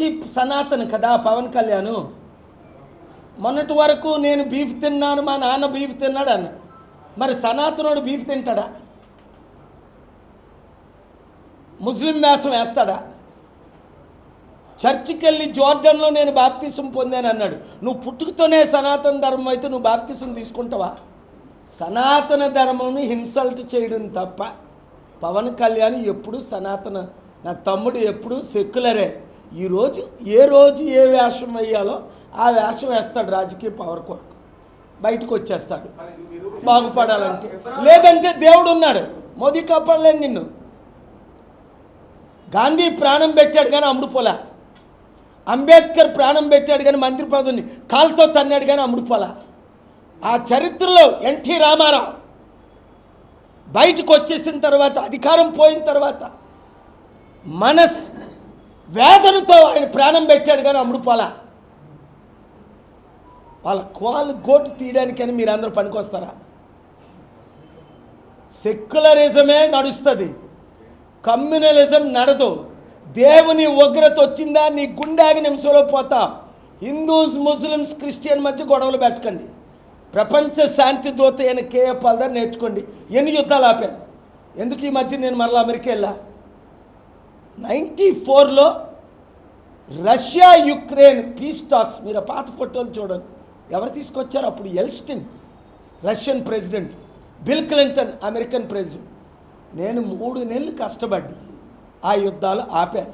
మంచి సనాతన కదా పవన్ కళ్యాణ్? మొన్నటి వరకు నేను బీఫ్ తిన్నాను మా నాన్న బీఫ్ తిన్నాడు అన్న మరి సనాతనుడు బీఫ్ తింటాడా? ముస్లిం వేషం వేస్తాడా? చర్చికి వెళ్ళి జోర్డన్లో నేను బాప్తీసం పొందాను అన్నాడు. నువ్వు పుట్టుకతోనే సనాతన ధర్మం అయితే నువ్వు బాప్తీసం తీసుకుంటావా? సనాతన ధర్మంని ఇన్సల్ట్ చేయడం తప్ప పవన్ కళ్యాణ్ ఎప్పుడు సనాతన నా తమ్ముడు ఎప్పుడు సెక్యులరే. ఈరోజు ఏ రోజు ఏ వేషం వేయాలో ఆ వేషం వేస్తాడు రాజకీయ పవర్ కొరకు బయటకు వచ్చేస్తాడు. బాగుపడాలంటే. లేదంటే దేవుడు ఉన్నాడు. మోదీ కాపాడలేను నిన్ను. గాంధీ ప్రాణం పెట్టాడు కానీ అమ్ముడుపోలా అంబేద్కర్ ప్రాణం పెట్టాడు కానీ మంత్రి పదవిని కాలుతో తన్నాడు కానీ అమ్ముడుపోలా ఆ చరిత్రలో ఎన్టీ రామారావు బయటకు వచ్చేసిన తర్వాత అధికారం పోయిన తర్వాత మనస్ వేదనతో ఆయన ప్రాణం పెట్టాడు కానీ అమ్ముడుపోలా వాళ్ళ కోళ్ళు గోటు తీయడానికని మీరు అందరూ పనికొస్తారా? సెక్యులరిజమే నడుస్తుంది. కమ్యూనలిజం నడదు. దేవుని ఉగ్రత వచ్చిందా? నీ గుండాగి నిమిషంలో పోతా. హిందూస్ ముస్లిమ్స్ క్రిస్టియన్ మధ్య గొడవలు పెట్టకండి. ప్రపంచ శాంతి దూత అయిన కేఏ పాల్దార్ నేర్చుకోండి. ఎన్ని యుద్ధాలు ఆపాను ఎందుకు ఈ మధ్య నేను మరలా అమెరికా వెళ్ళా? నైంటీ ఫోర్లో రష్యా యుక్రెయిన్ పీస్ టాక్స్ మీరు పాత ఫోటోలు చూడండి. ఎవరు తీసుకొచ్చారు? అప్పుడు Yeltsin Russian president Bill Clinton American president. నేను మూడు నెలలు కష్టపడి ఆ యుద్ధాలు ఆపాను.